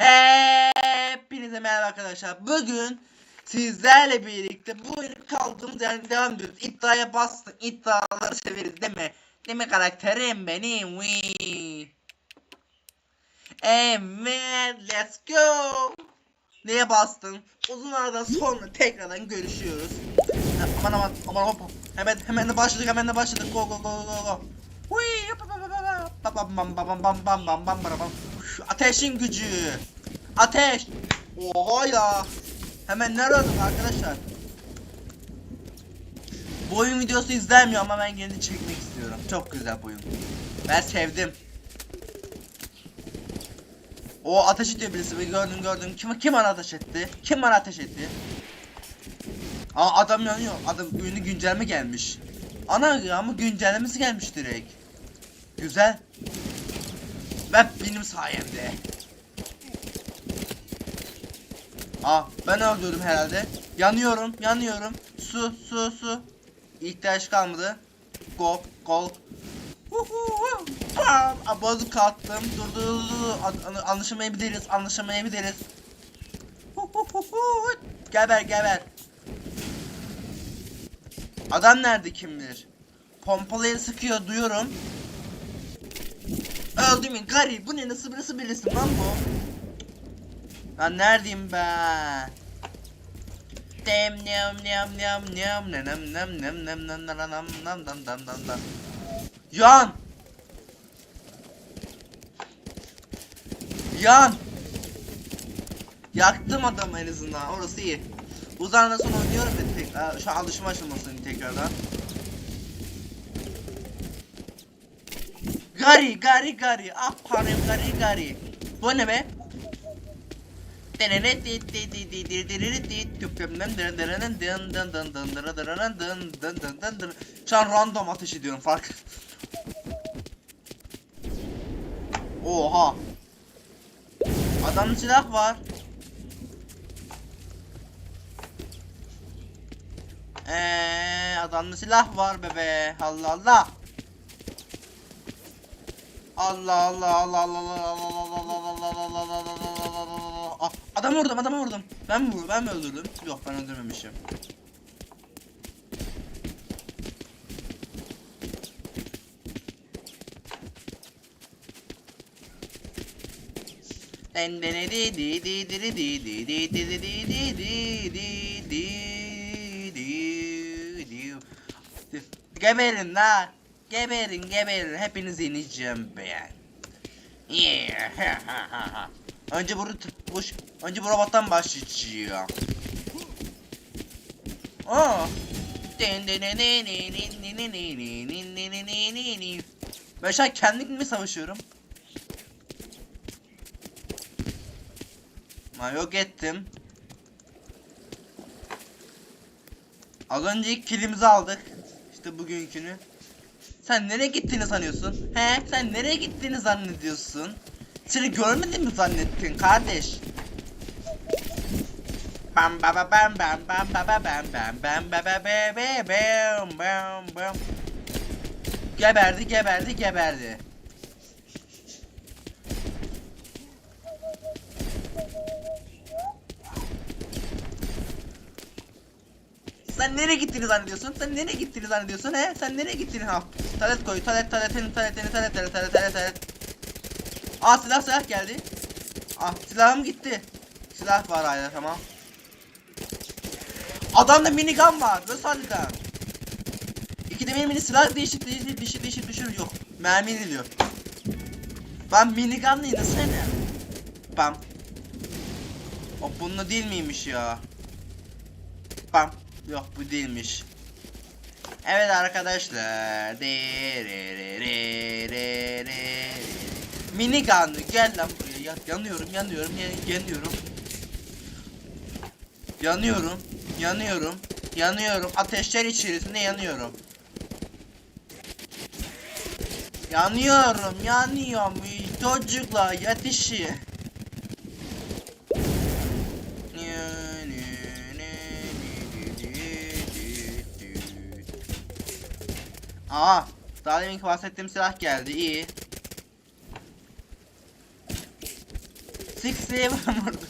Hepinize merhaba arkadaşlar. Bugün sizlerle birlikte bu kaldığımız yerden devam ediyoruz. İddiaya bastın. iddiaları severiz değil mi? Değil mi karakterim benim? Wii. Evet, let's go. Neye bastın? Uzun aradan sonra tekrardan görüşüyoruz. Aman aman aman hop. Hemen hemen de başladık hemen de başladık. Go go go go go. Wii. Bam bam bam bam bam bam bam bam bam Ateşin gücü. Ateş. Oha ya. Hemen nerede arkadaşlar? Bu oyun videosu izlenmiyor ama ben gene de çekmek istiyorum. Çok güzel bu oyun. Ben sevdim. O ateş ediyor birisi. Bir Gördüm gördüm. Kim kim bana ateş etti? Kim bana ateş etti? Aa adam yanıyor. Adam oyunu güncelleme gelmiş. Ana ama güncellemesi gelmiş direkt. Güzel. Ve benim sayemde. Aa ben öldürdüm herhalde. Yanıyorum, yanıyorum. Su, su, su. İhtiyaç kalmadı. Go, gol. Huhu, Bam! Aa, Bozuk attım. Dur dur dur. dur. An- an- Anlaşamayabiliriz, anlaşamayabiliriz. Geber, geber. Adam nerede kim bilir? Pompalıyı sıkıyor duyuyorum. Öldüm ya gari bu ne nasıl nasıl birisi lan bu? Lan neredeyim ben? Dem nem nem nem nem nem nem nem nem nem nem nem nem nem nem nem nem nem Yan! Yan! Yaktım adamı en azından orası iyi. Uzağına sonra oynuyorum ben tekrar. Şu alışma aşamasını tekrardan. Gari gari gari apanem gari gari. Bu ne be? Şu an random ateş ediyorum fark. Oha. Adamın silah var. Eee adamda silah var bebe. Allah Allah. Allah Allah Allah Allah Allah Allah Allah Allah Allah Allah Allah Adamı vurdum adamı vurdum. Ben mi vurdum? Ben mi öldürdüm? Yok ben öldürmemişim. Den den di di di di di di di di di di di di di di di di Geberin la. Geberin geberin hepinizi ineceğim ben. Yeah. önce bu, bu önce bu robottan başlayacağım. Aa. Ben şu an kendim mi savaşıyorum? Ha yok ettim. Az önce ilk kilimizi aldık. İşte bugünkünü. Sen nereye gittiğini sanıyorsun? He? Sen nereye gittiğini zannediyorsun? Seni görmedin mi zannettin kardeş? Bam ba ba bam bam bam ba ba bam bam bam ba ba be be bam bam bam Geberdi geberdi geberdi. Sen nereye gittiğini zannediyorsun? Sen nereye gittiğini zannediyorsun he? Sen nereye gittiğini ha? Talet koy, talet, taletini, taletini, talet, talet, talet, talet, talet. Aa silah silah geldi. Ah silahım gitti. Silah var hala tamam. Adamda minigun var. Nasıl halleder? İki de benim silah değişik değişik değişik değişik düşür yok. Mermi iniliyor. Ben minigunla inesene. Bam. O bununla değil miymiş ya? Bam. Yok bu değilmiş. Evet arkadaşlar. De, re, re, re, re, re. Minigun gel lan buraya. Ya, yanıyorum yanıyorum ya, yanıyorum. Yanıyorum. Yanıyorum. Yanıyorum. Ateşler içerisinde yanıyorum. Yanıyorum, yanıyorum. Çocuklar yetişin. Aa, daha deminki bahsettiğim silah geldi. İyi. Six seven vurdu.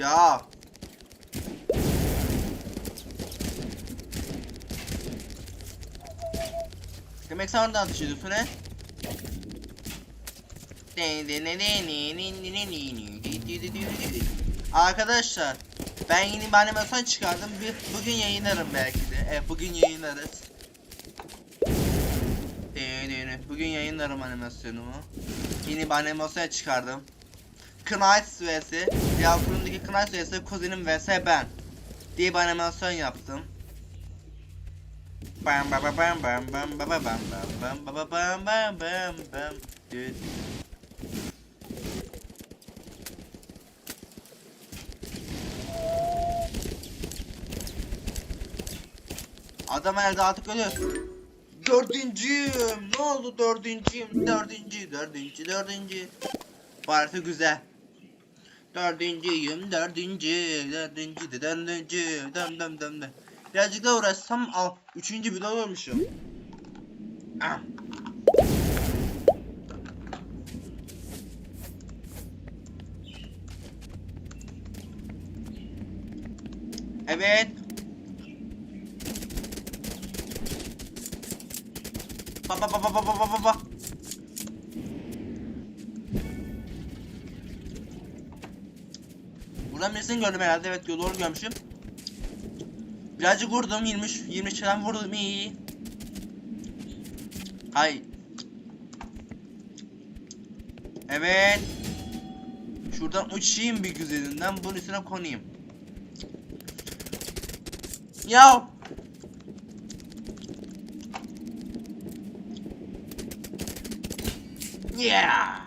Ya. Demek sen oradan atış ediyorsun he? Arkadaşlar ben yeni bir animasyon çıkardım. Bir, bugün yayınlarım belki de. Evet bugün yayınlarız. Bugün yayınlarım animasyonumu. Yeni bir animasyon çıkardım. Knights vs. Diğer turundaki Knights vs. Kuzenim vs. ben. Diye bir animasyon yaptım. Bam bam bam bam bam bam bam bam bam bam bam bam bam bam bam Düt. Adam elde artık ölüyor. Dördüncüyüm. Ne oldu dördüncüyüm? Dördüncü, dördüncü, dördüncü. Parti güzel. Dördüncüyüm, dördüncü, dördüncü, de dördüncü, döm döm döm döm. Birazcık daha uğraşsam al. Üçüncü bile olmuşum. Ah. Evet. Ba ba ba ba ba ba ba ba Buradan birisini gördüm herhalde. Evet doğru görmüşüm. Birazcık vurdum 23 23 falan vurdum iyi iyi. Hay. Evet. Şuradan uçayım bir güzelinden bunun üstüne konayım. Ya. Yeah.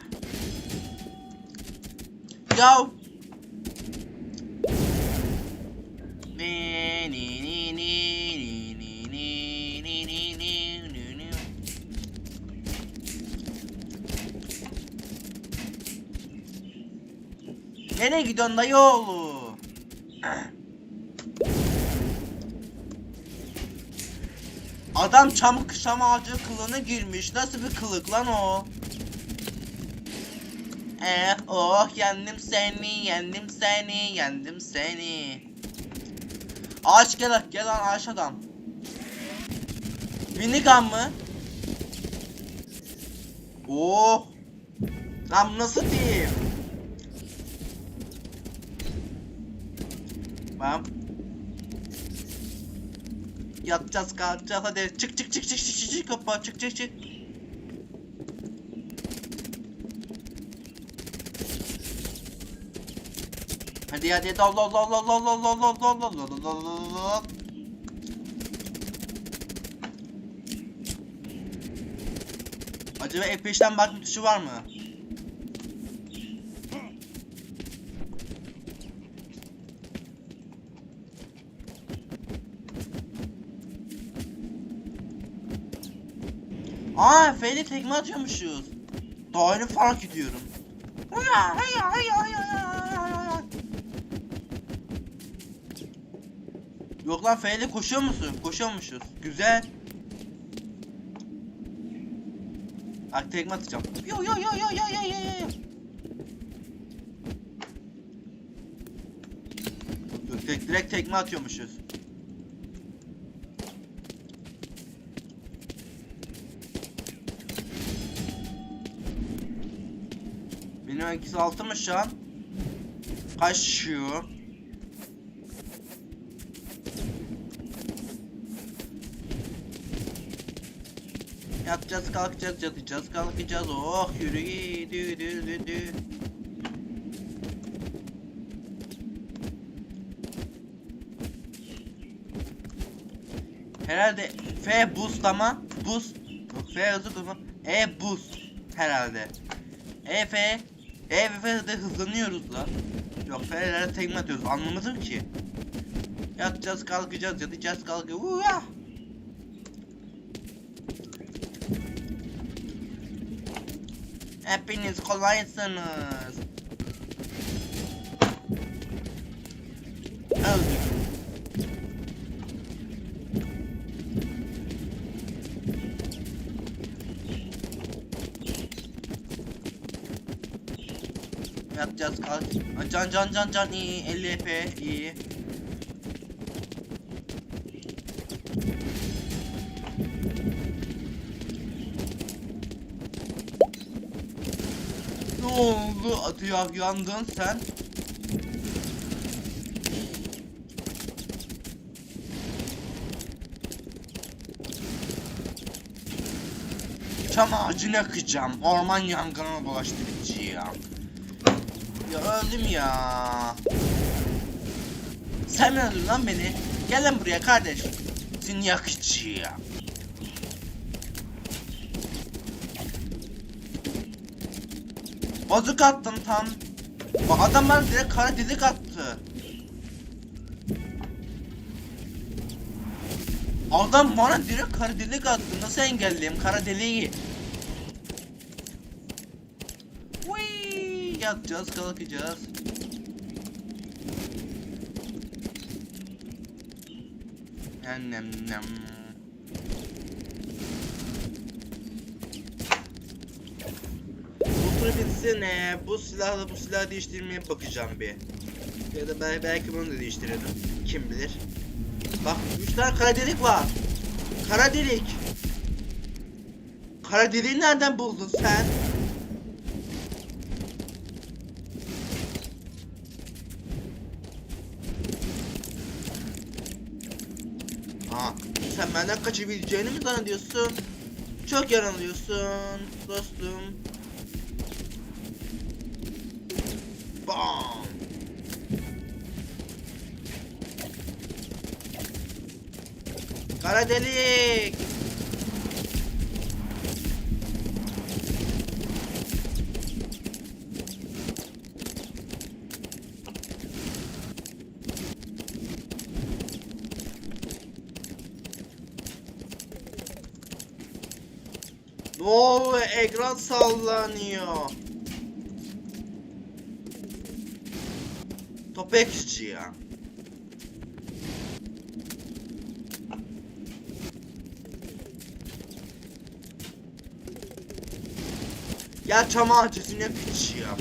Ya. Nereye gidiyorsun dayı oğlu? Adam çam çam ağacı kılığına girmiş. Nasıl bir kılık lan o? Eh oh yendim seni, yendim seni, yendim seni. Ağaç gel gel lan ağaç adam. Minigun mı? Oh. Lan nasıl diyeyim? Tamam. Yatacağız kalkacağız hadi çık çık çık çık çık çık kapı çık çık çık. Hadi hadi hadi Allah Allah Allah Allah Allah Allah Allah Allah Allah Allah Allah Allah Acaba F5'ten bakma tuşu var mı? Aa F'de tekme atıyormuşuz. Yeni fark ediyorum. Hıya, hıya, hıya, hıya. Yok lan F'de koşuyor musun? Koşuyormuşuz. Güzel. Bak tekme atacağım. Yo yo yo yo yo yo yo yo. Yok tek, direkt tekme atıyormuşuz. Benim eksi altı mı şu an? Kaç şu? Yatacağız kalkacağız yatacağız kalkacağız oh yürü dü dü dü dü. Herhalde F boost ama boost F hızlı durma E buz herhalde. E F E ve F'de hızlanıyoruz lan. Yok F'lere tekme atıyoruz anlamadım ki. Yatacağız kalkacağız yatacağız kalkacağız. Uah! Hepiniz kolaysınız. Öldük. Yatacağız kalk. Can can can can iyi 50 EP iyi. Oldu? Atıyor yandın sen. Çam ağacını yakacağım. Orman yangınına bulaştıracağım. Ya öldüm ya. Sen mi lan beni? Gel lan buraya kardeş. Seni yakacağım. Bozuk attım tam. Bak adam bana direkt kara delik attı. Adam bana direkt kara delik attı. Nasıl engelleyeyim kara deliği? Whee! Yatacağız kalkacağız. Nem nem nem. Ee, bu silahla bu silahı değiştirmeye bakacağım bir. Ya da belki, belki bunu da değiştiririm. Kim bilir. Bak 3 tane kara delik var. Kara delik. Kara deliği nereden buldun sen? Aa, sen benden kaçabileceğini mi zannediyorsun? Çok yanılıyorsun dostum. Kara delik. Ne oluyor? Ekran sallanıyor. Topekçi ya. Ya çam ağacını yakacağım.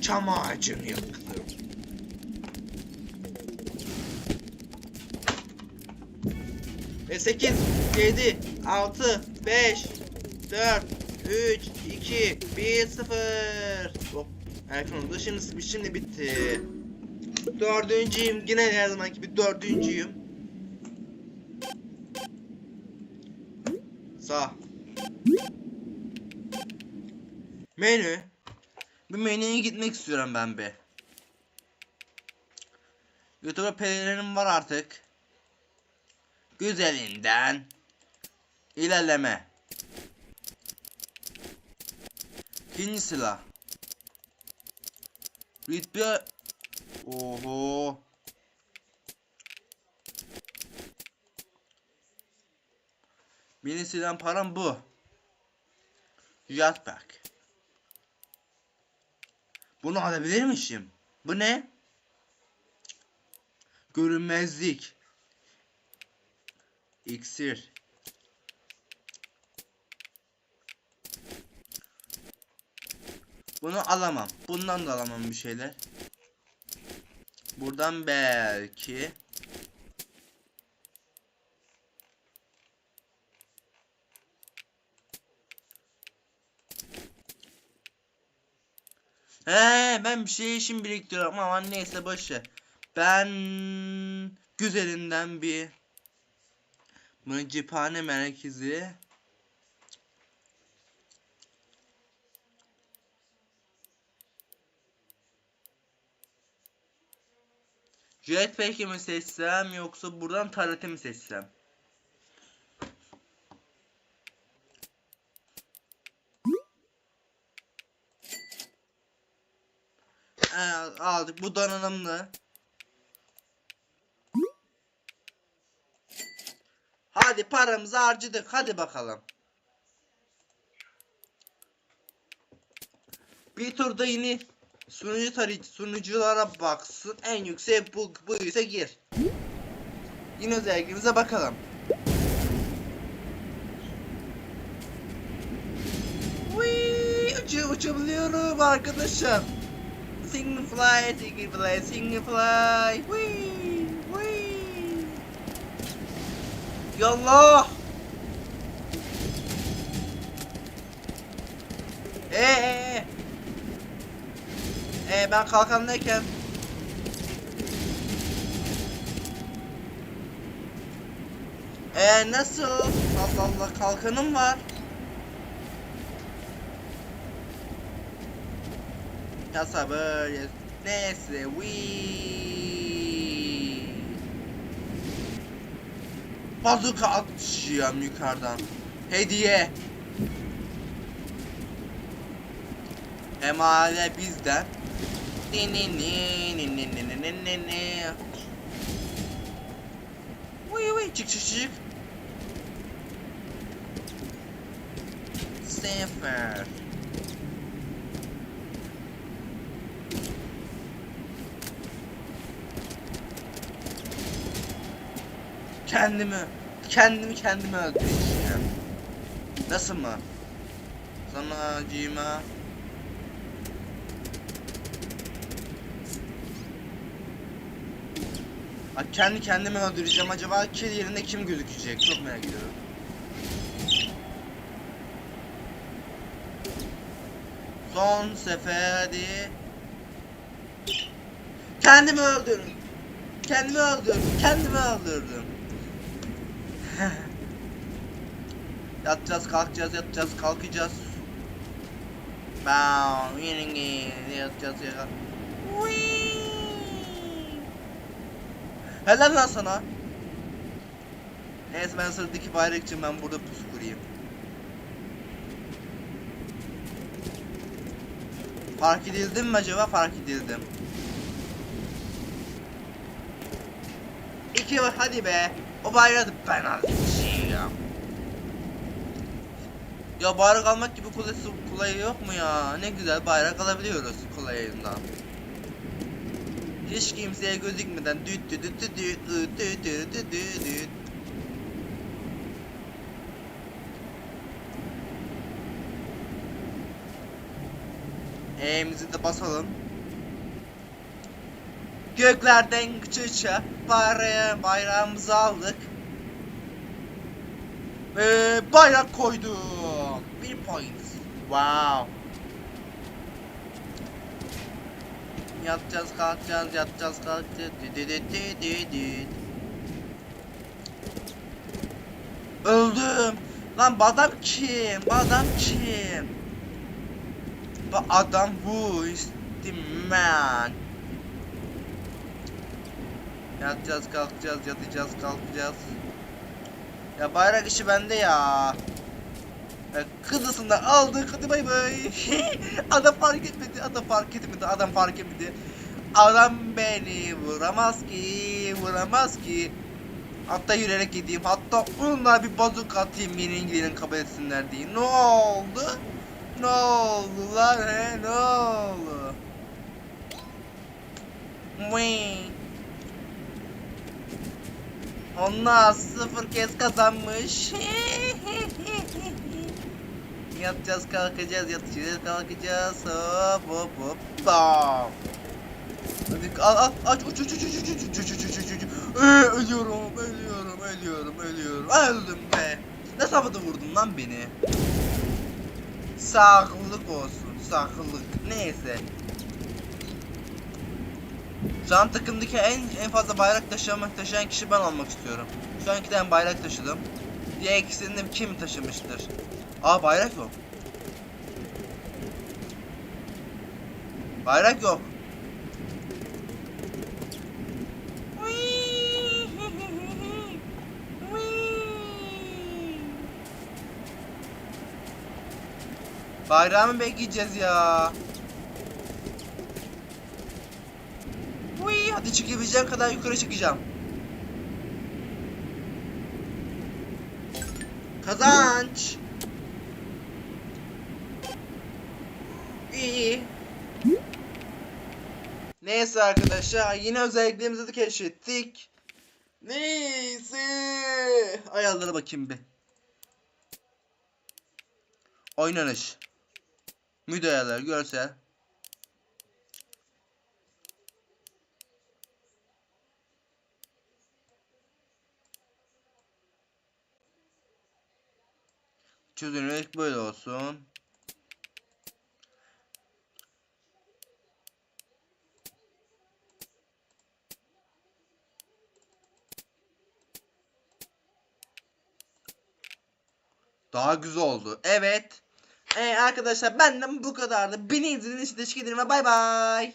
Çam ağacını yaktım. Ve 8, 7, 6, 5, 4, 3, 2, 1, 0. Hop. Erken oldu. Şimdi, şimdi bitti. Dördüncüyüm. Yine her zamanki gibi dördüncüyüm. Sağ. Menü. Bir menüye gitmek istiyorum ben be. YouTube'a pelerinim var artık. Güzelinden ilerleme. İkinci silah. Ritbe Oho. Benim silahım param bu. Jetpack. Bunu alabilirmişim. Bu ne? Görünmezlik. İksir. Bunu alamam. Bundan da alamam bir şeyler. Buradan belki. He ben bir şey için biriktiriyorum ama neyse boşver. Ben güzelinden bir bunu cephane merkezi Jetpack'i mi seçsem yoksa buradan tarete mi seçsem? Aldık. Bu donanımlı. Hadi paramızı harcadık. Hadi bakalım. Bir turda yine sunucu tarih sunuculara baksın. En yüksek bu, bu ise gir. Yine özelliklerimize bakalım. Uçabiliyorum arkadaşım. Sing fly, sing fly, sing fly. Whee! Whee! Yallah! Ee, ee, ee. Ee, ben kalkandayken Ee nasıl? Allah Allah kalkanım var. Ya sabır. ya- Neyse. Wii. Bazuka atacağım yukarıdan. Hediye. Hala bizden. Ni ni ni ni ni ni ni ni ni. Wii wii çık çık çık. Sefer. Kendimi, kendimi kendime öldüreceğim. Nasıl mı? Sana acıyma. Ha, kendi kendimi öldüreceğim. Acaba kill yerinde kim gözükecek? Çok merak ediyorum. Son sefer hadi. Kendimi öldürdüm. Kendimi öldürdüm. Kendimi öldürdüm. yatacağız, kalkacağız, yatacağız, kalkacağız. Bow, yine yatacağız ya. Whee! Helal lan sana. Neyse ben sıradaki bayrak için ben burada pusu kurayım. Fark edildim mi acaba? Fark edildim. İki var hadi be. O bayrağı da ben alacağım. Ya bayrak almak gibi kulesi kolayı yok mu ya? Ne güzel bayrak alabiliyoruz kolayından. Hiç kimseye gözükmeden düt düt düt düt düt düt düt düt düt. E'mizi de basalım. Göklerden çıça bayrağı, bayrağımızı aldık. Ve bayrak koyduk. Bir point. Wow. Yatacağız kalkacağız yatacağız kalkacağız. Dü dü dü dü dü dü. Öldüm. Lan bu adam kim? Bu adam kim? Bu adam bu is the man. Yatacağız kalkacağız yatacağız kalkacağız. Ya bayrak işi bende ya. ya kızısından aldı hadi bay bay. adam fark etmedi adam fark etmedi adam fark etmedi. Adam beni vuramaz ki vuramaz ki. Hatta yürüyerek gideyim hatta onunla bir bazuk atayım yenilgilerini kabul etsinler diye. Ne oldu? Ne oldu lan he ne oldu? Wee. Onlar sıfır kez kazanmış. Yatacağız kalkacağız yatacağız kalkacağız hop hop hop bam. Hadi al al aç uç uç uç uç uç uç uç uç uç uç Ee, ölüyorum ölüyorum ölüyorum ölüyorum öldüm be. Ne havada vurdun lan beni? Sağlık olsun sağlık neyse. Şu takımdaki en en fazla bayrak taşıyan, taşıyan kişi ben olmak istiyorum. Şu an iki tane bayrak taşıdım. Diğer ikisini de kim taşımıştır? Aa bayrak yok. Bayrak yok. Bayrağı mı bekleyeceğiz ya? İyi hadi çıkabileceğim kadar yukarı çıkacağım. Kazanç. İyi. Neyse arkadaşlar yine özelliklerimizi keşfettik. Neyse. Ayarlara bakayım bir. Oynanış. Müdahaleler, görsel. Çözünürlük böyle olsun. Daha güzel oldu. Evet. Ee, arkadaşlar benden bu kadardı. Beni izlediğiniz için teşekkür ederim ve bay bay.